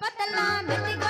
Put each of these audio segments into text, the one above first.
पतला मिट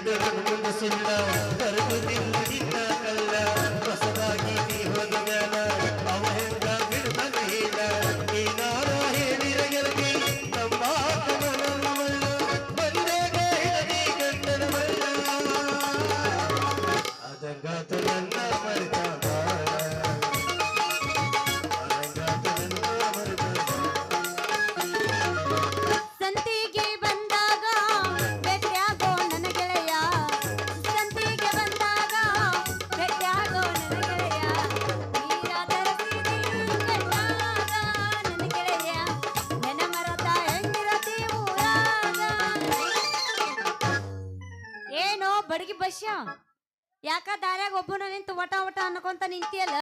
ಮಾರ್ಗವನ್ನು ಮುಂದೆ ಸುಳ್ಳ ಬರುವುದಿಲ್ಲ ಕಲ್ಲ ಹೊಸದಾಗಿ ನೀ ಹೊಂದನ ಅವ ಹೆಂಗ ಬಿಡುವ ಇಲ್ಲ ಏನಾರ ಹೋಗಿ ಬಸ್ಯ? ಯಾಕ ದಾರ್ಯಾಗ ಒಬ್ಬನ ನಿಂತು ವಟ ವಟ ಅನ್ಕೊಂತ ನಿಂತಿಯಲ್ಲ?